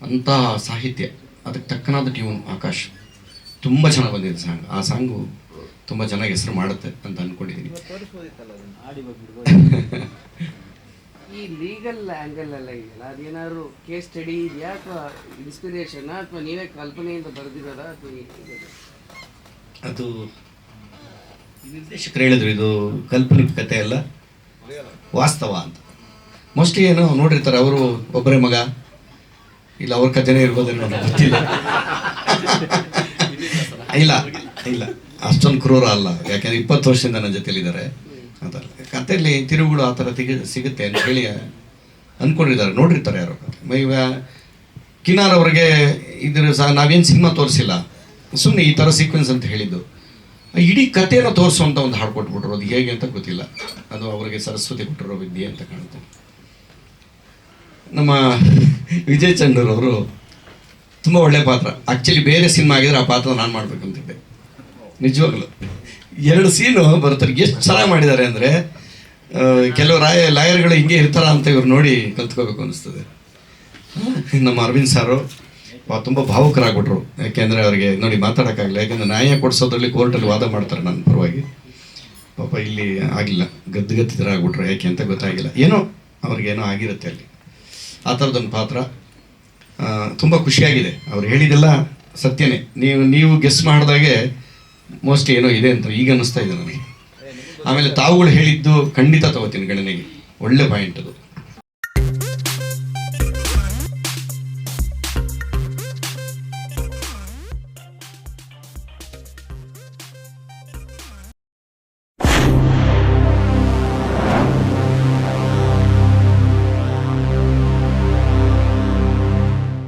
ಅಂಥ ಸಾಹಿತ್ಯ ಅದಕ್ಕೆ ತಕ್ಕನಾದ ಟ್ಯೂನ್ ಆಕಾಶ್. ತುಂಬ ಚೆನ್ನಾಗಿ ಬಂದಿದೆ ಸಾಂಗ್. ಆ ಸಾಂಗು ತುಂಬ ಚೆನ್ನಾಗಿ ಹೆಸರು ಮಾಡುತ್ತೆ ಅಂತ ಅಂದ್ಕೊಂಡಿದ್ದೀನಿ ಈ ಲೀಗಲ್ ಆ್ಯಂಗಲ್ ಎಲ್ಲ ಇದೆಯಲ್ಲ? ಅದೇನಾದ್ರು ಕೇಸ್ ಸ್ಟಡಿ ಇದೆಯಾ ಅಥವಾ ಇನ್ಸ್ಪಿರೇಷನ್ ಅಥವಾ ನೀವೇ ಕಲ್ಪನೆಯಿಂದ ಬರೆದಿರೋದ ಅಥವಾ ಅದು ನಿರ್ದೇಶಕರು ಹೇಳಿದ್ರು ಇದು ಕಾಲ್ಪನಿಕ ಕಥೆ ಅಲ್ಲ. ವಾಸ್ತವ ಅಂತ. ಮೋಸ್ಟ್ಲಿ ಏನೋ ನೋಡಿರ್ತಾರೆ ಅವರು ಒಬ್ಬರೇ ಮಗ. ಇಲ್ಲ, ಅವ್ರ ಕಥೆನೇ ಇರ್ಬೋದೇನೋ ಗೊತ್ತಿಲ್ಲ. ಇಲ್ಲ ಇಲ್ಲ. ಅಷ್ಟೊಂದು ಕ್ರೂರ ಅಲ್ಲ. ಯಾಕೆಂದ್ರೆ ಇಪ್ಪತ್ತು ವರ್ಷದಿಂದ ನನ್ನ ಜೊತೆಲಿದ್ದಾರೆ. ಅಂತ ಕಥೆಯಲ್ಲಿ ತಿರುವುಗಳು ಆ ಥರ ತೆಗೆ, ಸಿಗುತ್ತೆ ಅಂತ ಹೇಳಿ ಅಂದ್ಕೊಂಡಿದ್ದಾರೆ. ನೋಡಿರ್ತಾರೆ ಯಾರು ಈಗ ಕಿನಾರ್ ಅವ್ರಿಗೆ ಇದ್ರ ಸಹ ನಾವೇನು ಸಿನಿಮಾ ತೋರಿಸಿಲ್ಲ. ಸುಮ್ಮನೆ ಈ ಥರ ಸೀಕ್ವೆನ್ಸ್ ಅಂತ ಹೇಳಿದ್ದು. ಇಡೀ ಕಥೆನ ತೋರಿಸುವಂಥ ಒಂದು ಹಾಡು ಕೊಟ್ಬಿಟ್ರು. ಅದು ಹೇಗೆ ಅಂತ ಗೊತ್ತಿಲ್ಲ. ಅದು ಅವರಿಗೆ ಸರಸ್ವತಿ ಕೊಟ್ಟಿರೋ ವಿದ್ಯೆ ಅಂತ ಕಾಣುತ್ತೆ. ನಮ್ಮ ವಿಜಯ್ ಚಂಡೂರ್ ಅವರು ತುಂಬ ಒಳ್ಳೆ ಪಾತ್ರ. ಆ್ಯಕ್ಚುಲಿ ಬೇರೆ ಸಿನಿಮಾ ಆಗಿದ್ರೆ ಆ ಪಾತ್ರ ನಾನು ಮಾಡ್ಬೇಕಂತಿದ್ದೆ. ನಿಜವಾಗ್ಲು. ಎರಡು ಸೀನು ಬರ್ತಾರೆ ಎಷ್ಟು ಚೆನ್ನಾಗಿ ಮಾಡಿದ್ದಾರೆ ಅಂದರೆ ಕೆಲವು ರಾಯ, ಲಾಯರ್ಗಳು ಹಿಂಗೆ ಇರ್ತಾರ ಅಂತ ಇವ್ರು ನೋಡಿ ಕಲ್ತ್ಕೋಬೇಕು ಅನಿಸ್ತದೆ. ನಮ್ಮ ಅರವಿಂದ್ ಸಾರು ತುಂಬ ಭಾವುಕರಾಗ್ಬಿಟ್ರು. ಯಾಕೆಂದರೆ ಅವರಿಗೆ ನೋಡಿ ಮಾತಾಡೋಕ್ಕಾಗಲ್ಲ ಯಾಕೆಂದ್ರೆ ನ್ಯಾಯ ಕೊಡಿಸೋದ್ರಲ್ಲಿ ಕೋರ್ಟಲ್ಲಿ ವಾದ ಮಾಡ್ತಾರೆ ನನ್ನ ಪರವಾಗಿ. ಪಾಪ ಇಲ್ಲಿ ಆಗಿಲ್ಲ ಗದ್ದುಗತ್ತಿದ್ರೆ ಆಗ್ಬಿಟ್ರು ಯಾಕೆ ಅಂತ ಗೊತ್ತಾಗಿಲ್ಲ. ಏನೋ ಅವ್ರಿಗೇನೋ ಆಗಿರುತ್ತೆ ಅಲ್ಲಿ. ಆ ಥರದೊಂದು ಪಾತ್ರ. ತುಂಬ ಖುಷಿಯಾಗಿದೆ. ಅವ್ರು ಹೇಳಿದೆಲ್ಲ ಸತ್ಯನೇ. ನೀವು ನೀವು ಗೆಸ್ ಮಾಡಿದಾಗೆ ಮೋಸ್ಟ್ ಏನೋ ಇದೆ ಅಂತ ಈಗ ಅನ್ನಿಸ್ತಾ ಇದೆ ನನಗೆ ಆಮೇಲೆ ತಾವುಗಳು ಹೇಳಿದ್ದು ಖಂಡಿತ ತಗೋತೀನಿ ಗಣನೆಗೆ. ಒಳ್ಳೆ ಪಾಯಿಂಟ್ ಅದು.